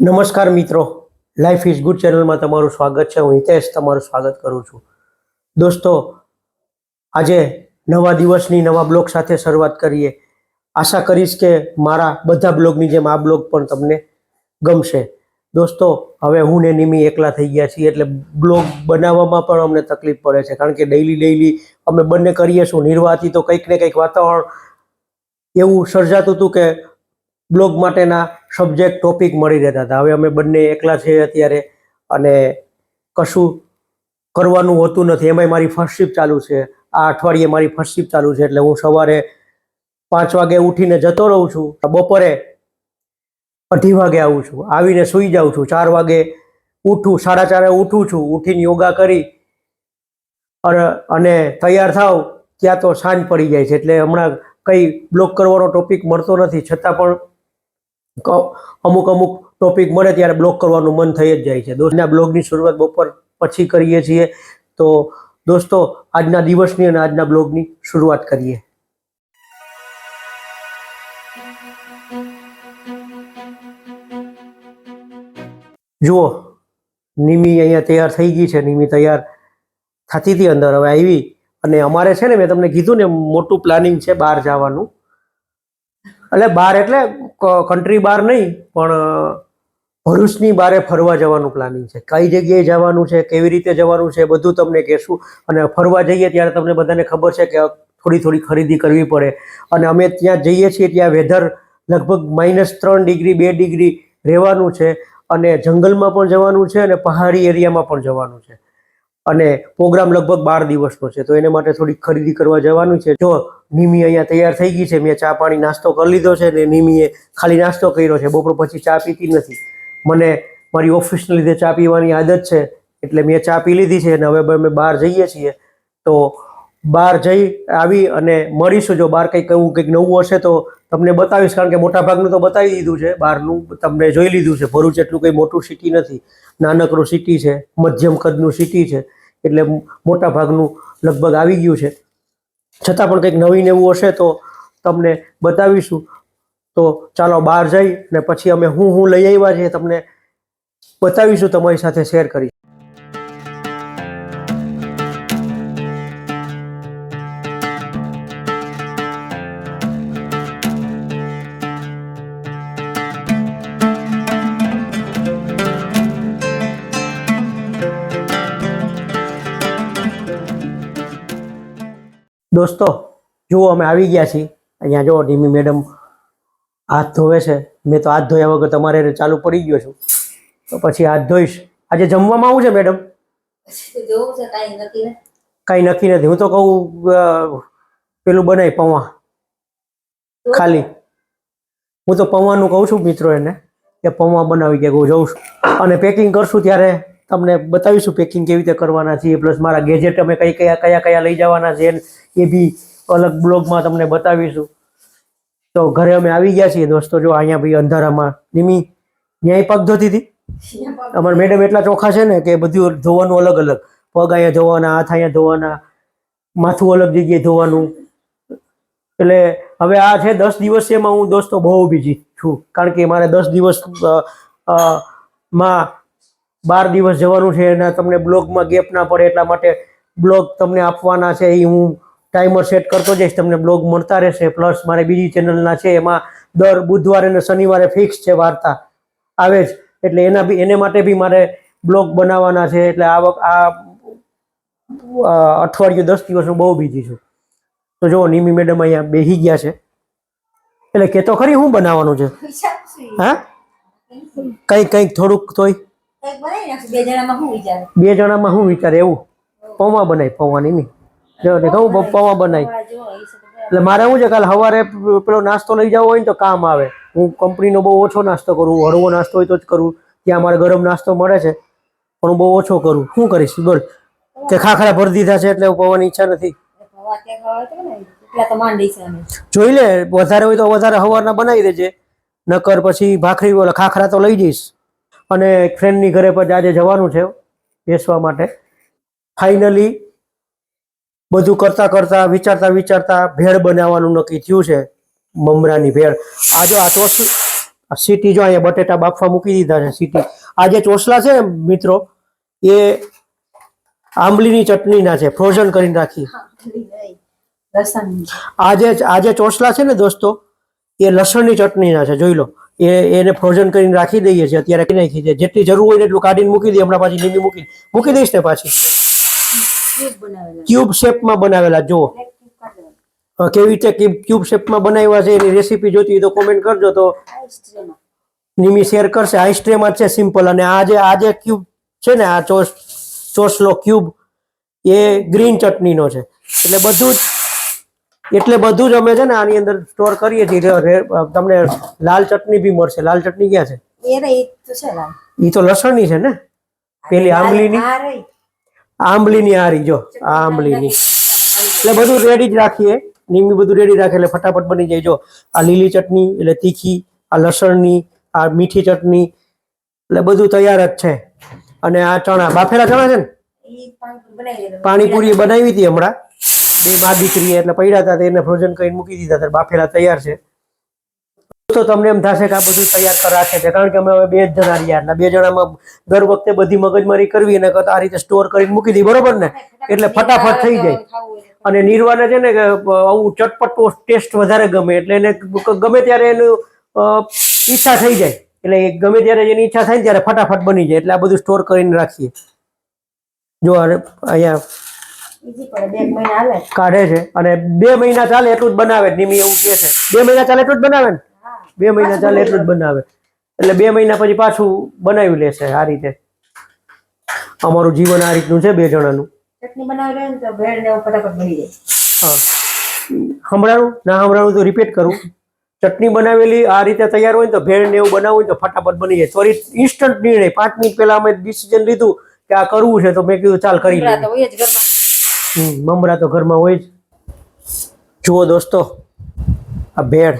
નમસ્કાર મિત્રો. Life is good ચેનલમાં તમારું સ્વાગત છે. હું હિતેશ તમારું સ્વાગત કરું છું. દોસ્તો, આજે નવા દિવસની નવા બ્લોગ સાથે શરૂઆત કરીએ. આશા કરીશ કે મારા બધા બ્લોગની જેમ આ બ્લોગ પણ તમને ગમશે. દોસ્તો, હવે હું ને નિમી એકલા થઈ ગયા છીએ એટલે બ્લોગ બનાવવામાં પણ અમને તકલીફ પડે છે. કારણ કે ડેઈલી ડેઈલી અમે બંને કરીએ શું? નિર્વાહથી તો કંઈક ને કંઈક વાતાવરણ એવું સર્જાતું હતું કે બ્લોગ માટેના સબ્જેક્ટ ટોપિક મળી રહેતા હતા. હવે અમે બંને એકલા છીએ અત્યારે અને કશું કરવાનું હોતું નથી. એમાંય મારી ફર્સ્ટ શિફ્ટ ચાલુ છે. આ અઠવાડિયે મારી ફર્સ્ટ શિફ્ટ ચાલુ છે એટલે હું સવારે પાંચ વાગે ઉઠીને જતો રહું છું. બપોરે અઢી વાગે આવું છું. આવીને સૂઈ જાઉં છું. ચાર વાગે ઉઠું, સાડા ચારે ઉઠું છું. ઉઠીને યોગા કરી અને તૈયાર થાવ ત્યાં તો સાંજ પડી જાય છે. એટલે હમણાં કંઈ બ્લોક કરવાનો ટોપિક મળતો નથી. છતાં પણ અમુક અમુક ટોપિક મળે ત્યારે બ્લોક કરવાનું મન થઈ જ જાય છે. દોસ્તના બ્લોગની શરૂઆત બપોર પછી કરીએ છીએ. તો દોસ્તો, આજના દિવસની અને આજના બ્લોગની શરૂઆત કરીએ. જુઓ, નિમી અહીંયા તૈયાર થઈ ગઈ છે. નિમી તૈયાર થતી હતી અંદર. હવે આવી અને અમારે છે ને, મેં તમને કીધું ને મોટું પ્લાનિંગ છે બહાર જવાનું. એટલે બહાર એટલે કન્ટ્રી બહાર નહીં, પણ ભરૂચની બારે ફરવા જવાનું પ્લાનિંગ છે. કઈ જગ્યાએ જવાનું છે, કેવી રીતે જવાનું છે બધું તમને કહેશું. અને ફરવા જઈએ ત્યારે તમને બધાને ખબર છે કે થોડી થોડી ખરીદી કરવી પડે. અને અમે ત્યાં જઈએ છીએ ત્યાં વેધર લગભગ માઇનસ ત્રણ ડિગ્રી બે ડિગ્રી રહેવાનું છે. અને જંગલમાં પણ જવાનું છે અને પહાડી એરિયામાં પણ જવાનું છે. અને પ્રોગ્રામ લગભગ બાર દિવસનો છે. તો એને માટે થોડીક ખરીદી કરવા જવાનું છે. જો નિમી અહીંયા તૈયાર થઈ ગઈ છે. મેં ચા પાણી નાસ્તો કરી લીધો છે ને નિમીએ ખાલી નાસ્તો કર્યો છે. બપોર પછી ચા પીતી નથી. મને મારી ઓફિસને લીધે ચા પીવાની આદત છે એટલે મેં ચા પી લીધી છે અને હવે અમે બહાર જઈએ છીએ. તો બહાર જઈ આવી અને મળીશું. જો બહાર કંઈક એવું કંઈક નવું હશે તો તમને બતાવીશ. કારણ કે મોટા ભાગનું તો બતાવી દીધું છે. બહારનું તમને જોઈ લીધું છે. ભરૂચ એટલું કંઈ મોટું સિટી નથી. નાનકડું સિટી છે. મધ્યમ કદનું સિટી છે. એટલે મોટા ભાગનું લગભગ આવી ગયું છે. છતાં પણ કંઈક નવીન એવું હશે તો તમને બતાવીશું. તો ચાલો બહાર જઈ ને પછી અમે હું હું લઈ આવ્યા છીએ તમને બતાવીશું તમારી સાથે શેર કરીશ. દોસ્તો જુઓ અમે આવી ગયા છીએ. અહીંયા જો ધીમી મેડમ હાથ ધોવે છે. મેં તો હાથ ધોયા વગર તમારે ચાલુ પડી ગયો છું. તો પછી હાથ ધોઈશ. આજે જમવામાં આવું છે મેડમ. કાંઈ નક્કી નથી. હું તો કહું પેલું બનાવી પૌવા. ખાલી. હું તો પૌવાનું કહું છું મિત્રો એને કે પૌવા બનાવી કે હું જઉં છું. અને પેકિંગ કરશું ત્યારે તમને બતાવીશું પેકિંગ કેવી રીતે કરવાના છે પ્લસ મારા ગેજેટ અમે કઈ કયા કયા કયા લઈ જવાના છે એ બી અલગ બ્લોગમાં તમને બતાવીશું. તો ઘરે અમે આવી ગયા છીએ દોસ્તો જો અહીંયા ભાઈ અંધારામાં. નિમી ન્યાય પગ ધોતી હતી અમારા મેડમ એટલા ચોખ્ખા છે ને કે બધું ધોવાનું અલગ અલગ. પગ અહીંયા ધોવાના હાથ અહીંયા ધોવાના માથું અલગ જગ્યાએ ધોવાનું. એટલે હવે આ છે દસ દિવસ એમાં હું દોસ્તો બહુ બીજી છું. કારણ કે મારે દસ દિવસમાં બાર દિવસ જવાનું છે એના તમને બ્લોગમાં ગેપ ના પડે એટલા માટે બ્લોગ તમને આપવાના છે. એ હું ટાઈમર સેટ કરતો જઈશ તમને બ્લોગ મળતા રહેશે. પ્લસ મારે બીજી ચેનલના છે એમાં દર બુધવારે અને શનિવારે ફિક્સ છે વાર્તા. આવે જ. એટલે એના બી એને માટે બી મારે બ્લોગ બનાવવાના છે. એટલે આ વખત આ અઠવાડિયું દસ દિવસ હું બહુ બીજી છું. તો જુઓ નિમી મેડમ અહીંયા બેસી ગયા છે. એટલે કે તો ખરી શું બનાવવાનું છે? હા? કંઈક કંઈક થોડુંક તોય. બે જણામાં શું વિચાર. એવું? પૌવા બનાય પૌવાની નહીં. જો ને કહું પૌવા બરાબર. એટલે મારે શું છે કાલે સવારે પેલો નાસ્તો લઈ જવો હોય ને તો કામ આવે. હું કંપનીનો બહુ ઓછો નાસ્તો કરું હળવો નાસ્તો હોય તો જ કરું. ત્યાં મારે ગરમ નાસ્તો મળે છે પણ હું બહુ ઓછો કરું. શું કરીશ? બોલ. કે ખાખરા ભરી દીધા છે એટલે પૌવાની ઈચ્છા નથી. બનાવી. જોઈ લે વધારે હોય તો વધારે સવારના બનાવી દેજે. નકર પછી ભાખરી ઓલા ખાખરા તો લઈ જઈશ. અને એક ફ્રેન્ડની ઘરે પણ આજે જવાનું છે બેસવા માટે. ફાઇનલી બધું કરતા કરતા વિચારતા વિચારતા ભેળ બનાવવાનું નક્કી થયું છે મમરાની ભેળ. આ જો આ ચોસ સિટી જો અહીંયા બટેટા બાફવા મૂકી દીધા છે સીટી આ જે ચોસલા છે મિત્રો એ આંબલીની ચટણીના છે ફ્રોઝન કરીને રાખી. આજે આ જે આ જે ચોસલા છે ને દોસ્તો એ લસણની ચટણીના છે જોઈ લો. એ એને ફ્રોઝન કરીને રાખી દઈએ છીએ અત્યારે નાખી છે જેટલી જરૂર હોય એટલું કાઢીને મૂકી દઈએ હમણાં પાછી લીંબી મૂકી મૂકી દઈશ ને પાછી. ક્યુબ શેપમાં બનાવેલા અ, કેવી રીતે ક્યુબ શેપમાં બનાવ્યા છે એની રેસીપી જોતી તો કોમેન્ટ કરજો તો. નિમી શેર કરશે. આઈસ ટ્રેમાં જ છે સિમ્પલ અને આ જે આ જે ક્યુબ છે ને આ ચોસ ચોસલો ક્યુબ એ ગ્રીન ચટણીનો છે. એટલે બધું જ એટલે બધું જ અમે છે ને આની અંદર સ્ટોર કરીએ છીએ. તમને લાલ ચટણી બી મળશે. લાલ ચટણી ક્યાં છે? એ તો લસણની છે ને? પેલી આંબલીની? આ આંબલીની આરી જો આંબલીની. એટલે બધું રેડી જ રાખીએ. નીમી બધું રેડી રાખે એટલે ફટાફટ બની જાય. જો આ લીલી ચટણી એટલે તીખી આ લસણની આ મીઠી ચટણી એટલે બધું તૈયાર જ છે. અને આ ચણા બાફેલા ચણા છે ને? પાણીપુરી બનાવી હતી હમણાં. મા દીકરીએ એટલે પડ્યા હતા એને ફ્રોઝન કરીને મૂકી દીધા હતા બાફેલા તૈયાર છે. તો તમને એમ થશે કે આ બધું તૈયાર કર છે, કારણ કે અમે હવે બે જણા રહ્યા એટલે બે જણામાં દર વખતે બધી મગજમારી કરવી અને આ રીતે સ્ટોર કરીને મૂકી દી બરોબર ને? એટલે ફટાફટ થઈ જાય. અને નિર્વાને છે ને કે આવું ચટપટો ટેસ્ટ વધારે ગમે એટલે એને ગમે ત્યારે એનું ઈચ્છા થઈ જાય. એટલે ગમે ત્યારે એની ઈચ્છા થાય ને ત્યારે ફટાફટ બની જાય. એટલે આ બધું સ્ટોર કરીને રાખીએ. જો અહીંયા કાઢે છે. અને બે મહિના ચાલે એટલું જ બનાવે નિમી એવું કે છે. બે મહિના ચાલે એટલું જ બનાવે ને? બે મહિના ચાલે એટલું જ બનાવે. એટલે બે મહિના પછી પાછું બનાવી લેશે આ રીતે. અમારું જીવન આ રીતનું છે બે જણાનું. લે ને હમણાં તો રિપીટ કરું. ચટણી બનાવેલી આ રીતે તૈયાર હોય તો ભેળ ને એવું બનાવવું તો ફટાફટ બની જાય. સોરી ઇન્સ્ટન્ટ નિર્ણય. પાંચ મિનિટ પહેલા અમે ડિસિઝન લીધું કે આ કરવું છે તો મેં કીધું ચાલ કરી લઈએ. મમરા તો ઘરમાં હોય જ. જુઓ દોસ્તો, આ ભેળ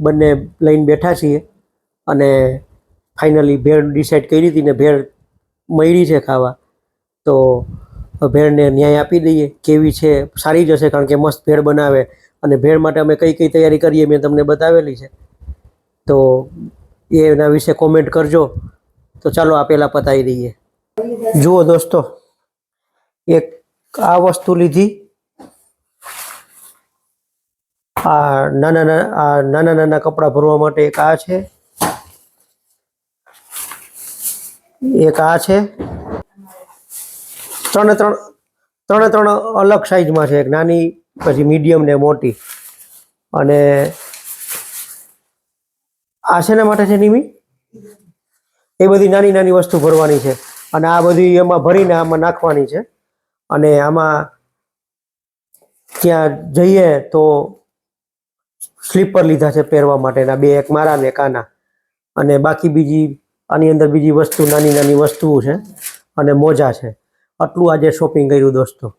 બંને લઈને બેઠા છીએ અને ફાઇનલી ભેળ ડિસાઈડ કરી હતી ને ભેળ મળી છે ખાવા. તો ભેળને ન્યાય આપી દઈએ, કેવી છે, સારી જ હશે કારણ કે મસ્ત ભેળ બનાવે અને ભેળ માટે અમે કઈ કઈ તૈયારી કરીએ મેં તમને બતાવેલી છે. તો એના વિશે કોમેન્ટ કરજો. તો ચાલો આ પહેલાં પતાવી દઈએ. જુઓ દોસ્તો, એક આ વસ્તુ લીધી. આ નાના નાના, આ નાના નાના કપડાં ભરવા માટે એક આ છે. એક આ છે. ત્રણે ત્રણ ત્રણે ત્રણ અલગ સાઈઝમાં છે. એક નાની, પછી મીડિયમ ને મોટી. અને આ શેના માટે છે નિમી? એ બધી નાની નાની વસ્તુ ભરવાની છે. અને આ બધી એમાં ભરીને આમાં નાખવાની છે. અને આમાં ત્યાં જઈએ તો સ્લીપર લીધા છે પહેરવા માટેના, બે એક મારા ને એક અને બાકી બીજી, આની અંદર બીજી વસ્તુ, નાની નાની વસ્તુઓ છે અને મોજા છે. આટલું આજે શોપિંગ કર્યું દોસ્તો.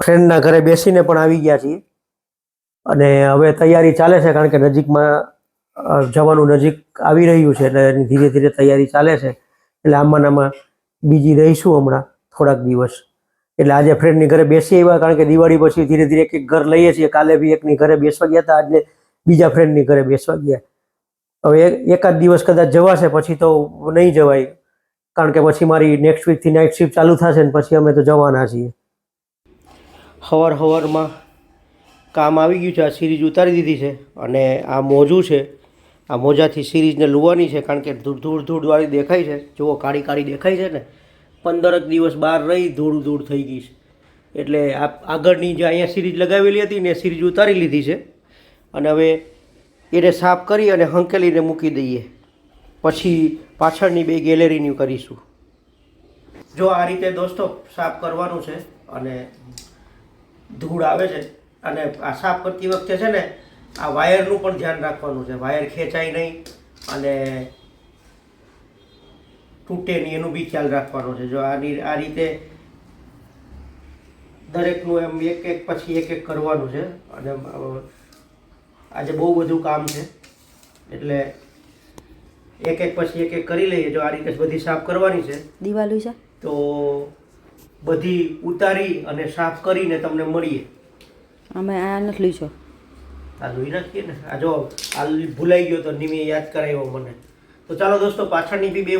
ફ્રેન્ડના ઘરે બેસીને પણ આવી ગયા છીએ. અને હવે તૈયારી ચાલે છે કારણ કે નજીકમાં જવાનું નજીક આવી રહ્યું છે એટલે ધીરે ધીરે તૈયારી ચાલે છે. એટલે આમાં આમાં બીજી રહીશું હમણાં થોડાક દિવસ. એટલે આજે ફ્રેન્ડની ઘરે બેસી આવ્યા કારણ કે દિવાળી પછી ધીરે ધીરે એક એક ઘર લઈએ છીએ. કાલે બી એકની ઘરે બેસવા ગયા હતા, આજે બીજા ફ્રેન્ડની ઘરે બેસવા ગયા. હવે એકાદ દિવસ કદાચ જવાશે, પછી તો નહીં જવાય. કારણ કે પછી મારી નેક્સ્ટ વીકથી નાઇટ શિફ્ટ ચાલુ થશે ને પછી અમે તો જવાના છીએ. હવાર હવારમાં કામ આવી ગયું છે, આ સિરીઝ ઉતારી દીધી છે અને આ મોજું છે. આ મોજાથી સિરીઝને લુવાની છે, કારણ કે ધૂળ ધૂળ ધૂળવાળી દેખાય છે. જુઓ, કાળી કાળી દેખાય છે ને. પંદરક દિવસ બહાર રહી ધૂળ ધૂળ થઈ ગઈ છે. એટલે આ આગળની જે અહીંયા સિરીઝ લગાવેલી હતી ને સિરીજ ઉતારી લીધી છે. અને હવે એને સાફ કરી અને હંકેલીને મૂકી દઈએ. પછી પાછળની બે ગેલેરીની કરીશું. જો આ રીતે દોસ્તો સાફ કરવાનું છે અને ધૂળ આવે છે અને આ સાફ કરતી વખતે છે ને આ વાયરનું પણ ધ્યાન રાખવાનું છે. વાયર ખેંચાય નહીં અને તૂટે નહીં એનું બી ખ્યાલ રાખવાનો છે. જો આની આ રીતે દરેકનું એમ એક એક પછી એક એક કરવાનું છે. અને આજે બહુ બધું કામ છે. એટલે એક એક પછી એક એક કરી લઈએ. જો આ રીતે બધી સાફ કરવાની છે દિવાળી છે? તો બધી ઉતારી અને સાફ કરીને તમને મળીએ. અમે આ નથી લઈશું. આ લઈ નાખીએ ને? આ જો આ ભૂલાઈ ગયો તો નિમે યાદ કરાવ્યો મને. તો ચાલો દોસ્તો, પાછળની બી બે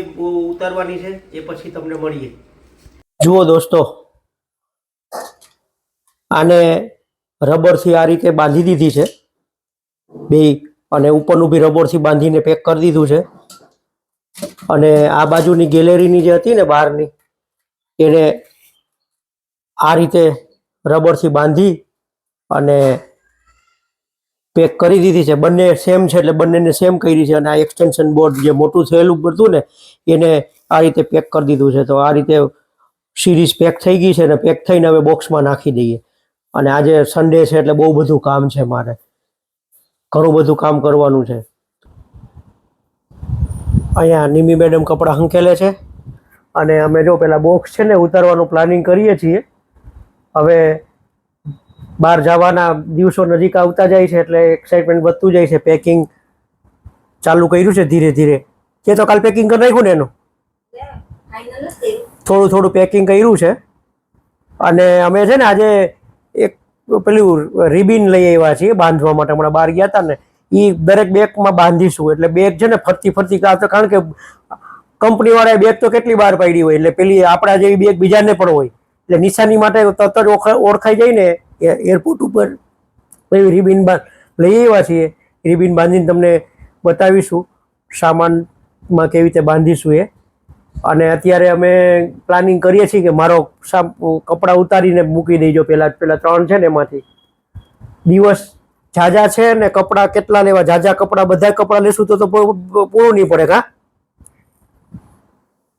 ઉતારવાની છે, એ પછી તમને મળીએ. જુઓ દોસ્તો, આને રબરથી આ રીતે બાંધી દીધી છે. બે, અને ઉપરનું બી રબરથી બાંધીને પેક કરી દીધું છે. અને આ બાજુની ગેલેરીની જે હતી ને બહારની, એને આ રીતે રબરથી બાંધી અને પેક કરી દીધી છે. બંને સેમ છે એટલે બંનેને સેમ કરી છે અને આ એક્સટેન્શન બોર્ડ જે મોટું થયેલું બધું ને, એને આ રીતે પેક કરી દીધું છે. તો આ રીતે સિરીઝ પેક થઈ ગઈ છે અને પેક થઈને હવે બોક્સમાં નાખી દઈએ. અને આજે સન્ડે છે એટલે બહુ બધું કામ છે મારે. ઘણું બધું કામ કરવાનું છે. અહીંયા નિમી મેડમ કપડાં હંકેલે છે. અને અમે જો પેલા બોક્સ છે ને ઉતારવાનું પ્લાનિંગ કરીએ છીએ. હવે બહાર જવાના દિવસો નજીક આવતા જાય છે એટલે એક્સાઇટમેન્ટ વધતું જાય છે. પેકિંગ ચાલુ કર્યું છે ધીરે ધીરે. કે તો કાલ પેકિંગ કરી નાખ્યું ને એનું? થોડું થોડું પેકિંગ કર્યું છે. અને અમે છે ને આજે એક પેલું રિબિન લઈ આવ્યા છીએ બાંધવા માટે. હમણાં બહાર ગયા હતા ને એ દરેક બેગમાં બાંધીશું. એટલે બેગ છે ને ફરતી ફરતી કારણ કે કંપનીવાળાએ બેગ તો કેટલી બહાર પાડી હોય. એટલે પેલી આપણા જેવી બેગ બીજાને પણ હોય. એટલે નિશાની માટે તરત જ ઓળખાઈ જાય ને એરપોર્ટ ઉપર. એવી રિબિન બાંધ લઈ આવ્યા છીએ. રિબિન બાંધીને તમને બતાવીશું સામાનમાં કેવી રીતે બાંધીશું એ. અને અત્યારે અમે પ્લાનિંગ કરીએ છીએ કે મારો કપડાં ઉતારીને મૂકી દેજો. પહેલાં પહેલાં ત્રણ છે ને એમાંથી. દિવસ ઝાઝા છે ને કપડાં કેટલા લેવા? ઝાઝા કપડાં, બધા કપડાં લેશું તો તો પૂરું નહીં પડે કા?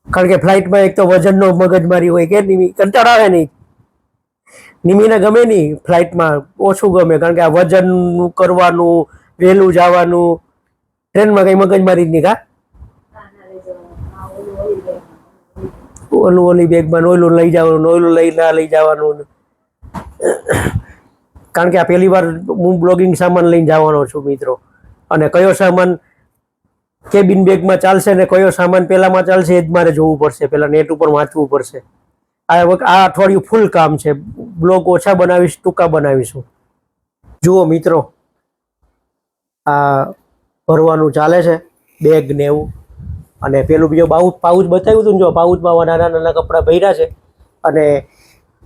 કારણ કે ફ્લાઇટમાં એક તો વજનનો મગજમારી હોય કે નહીં? કંટાળ આવે નહીં. નિમીને ગમે નહીં ફ્લાઇટમાં ઓછું ગમે, કારણ કે આ વજનનું કરવાનું, વહેલું જવાનું, ટ્રેનમાં કઈ મગજમારી જ નહીં કા? ઓલું ઓલી બેગમાં ઓયલું લઈ જવાનું ઓયલું લઈ ના લઈ જવાનું. કારણ કે આ પહેલી વાર હું બ્લોગિંગ સામાન લઈને જવાનો છું મિત્રો. અને કયો સામાન કેબિન બેગમાં ચાલશે ને કયો સામાન પહેલામાં ચાલશે એ જ મારે જોવું પડશે. પહેલાં નેટ ઉપર વાંચવું પડશે. આ આ અઠવાડિયું ફૂલ કામ છે. બ્લોગ ઓછા બનાવીશ, ટૂંકા બનાવીશું. જુઓ મિત્રો, આ ભરવાનું ચાલે છે બેગ ને એવું. અને પેલું બીજો બાઉચ પાઉચ બતાવ્યું હતું ને જો, પાઉચમાં નાના નાના કપડાં ભર્યા છે. અને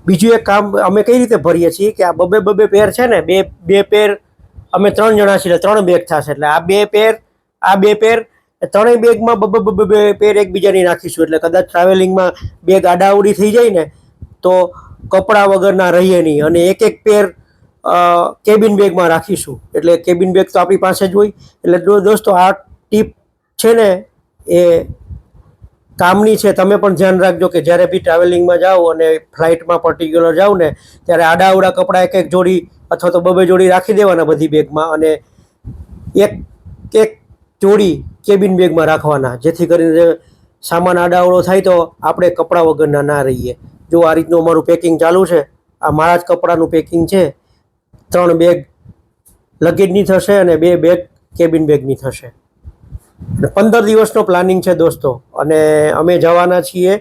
બીજું એક કામ, અમે કઈ રીતે ભરીએ છીએ કે આ બબે બબે પેર છે ને, બે બે પેર, અમે ત્રણ જણા છીએ ત્રણ બેગ થશે. એટલે આ બે પેર, આ બે પેર ત્રણેય બેગમાં બબે બે પેર એકબીજાની નાખીશું. એટલે કદાચ ટ્રાવેલિંગમાં બેગ આડાવડી થઈ જાય ને, તો કપડાં વગરના રહીએ નહીં. અને એક એક પેર કેબિન બેગમાં રાખીશું. એટલે કેબિન બેગ તો આપણી પાસે જ હોય. એટલે દોસ્તો, આ ટીપ છે ને, એ કામની છે. તમે પણ ધ્યાન રાખજો કે જ્યારે બી ટ્રાવેલિંગમાં જાઓ અને ફ્લાઇટમાં પર્ટિક્યુલર જાઓ ને, ત્યારે આડાવડા કપડાં એક એક જોડી અથવા તો બબે જોડી રાખી દેવાના બધી બેગમાં અને એક એક જોડી કેબિન બેગમાં રાખવાના. જેથી કરીને સામાન આડાવડો થાય તો આપણે કપડાં વગરના ના રહીએ. જો આ રીતનું અમારું પેકિંગ ચાલુ છે, આ મારા જ કપડાનું પેકિંગ છે, ત્રણ બેગ લગેજની થશે અને બે બેગ કેબિન બેગની થશે. પંદર દિવસનો પ્લાનિંગ છે દોસ્તો. અને અમે જવાના છીએ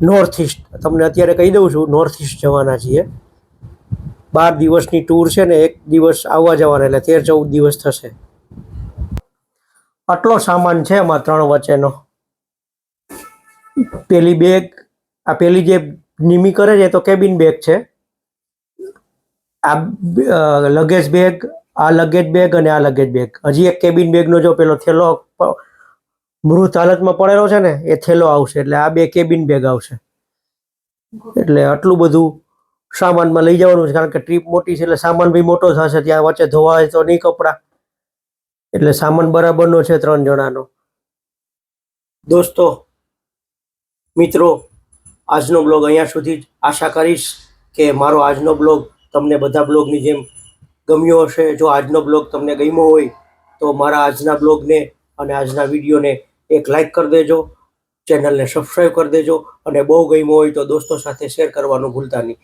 નોર્થ ઇસ્ટ તમને અત્યારે કહી દઉં છું નોર્થ ઇસ્ટ જવાના છીએ. બાર દિવસની ટૂર છે ને એક દિવસ આવવા જવાના, એટલે તેર ચૌદ દિવસ થશે. આટલો સામાન છે અમારા ત્રણ વચ્ચેનો. પેલી બેગ આ પેલી જે નિમી કરે છે એ તો કેબિન બેગ છે. આ લગેજ બેગ આ લગેજ બેગ અને આ લગેજ બેગ હજી એક કેબિન બેગનો જો પેલો થેલો મૃત હાલતમાં પડેલો છે ને, એ થેલો આવશે, એટલે આ બે કેબિન બેગ આવશે. એટલે આટલું બધું સામાનમાં લઈ જવાનું છે, કારણ કે ટ્રીપ મોટી છે, એટલે સામાન બી મોટો થશે, ત્યાં વચ્ચે ધોવાય તો નહીં કપડાં. એટલે સામાન બરાબરનો છે ત્રણ જણાનો. દોસ્તો, મિત્રો, આજનો બ્લોગ અહીંયા સુધી જ આશા કરીશ કે મારો આજનો બ્લોગ તમને બધા બ્લોગની જેમ ગમ્યો હશે. જો આજનો બ્લોગ તમને ગમ્યો હોય, તો મારા આજના બ્લોગને અને આજના વિડીયોને એક લાઈક કરી દેજો, ચેનલને સબસ્ક્રાઈબ કરી દેજો અને બહુ ગમ્યો હોય તો દોસ્તો સાથે શેર કરવાનું ભૂલતા નહીં.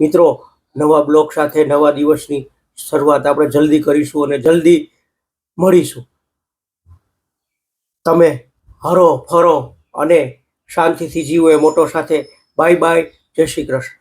મિત્રો, નવા બ્લોગ સાથે નવા દિવસની શરૂઆત આપણે જલ્દી કરીશું અને જલ્દી મળીશું. તમે હરો ફરો અને શાંતિથી જીવો એ મોટો સાથે. Bye bye. જય શ્રી કૃષ્ણ.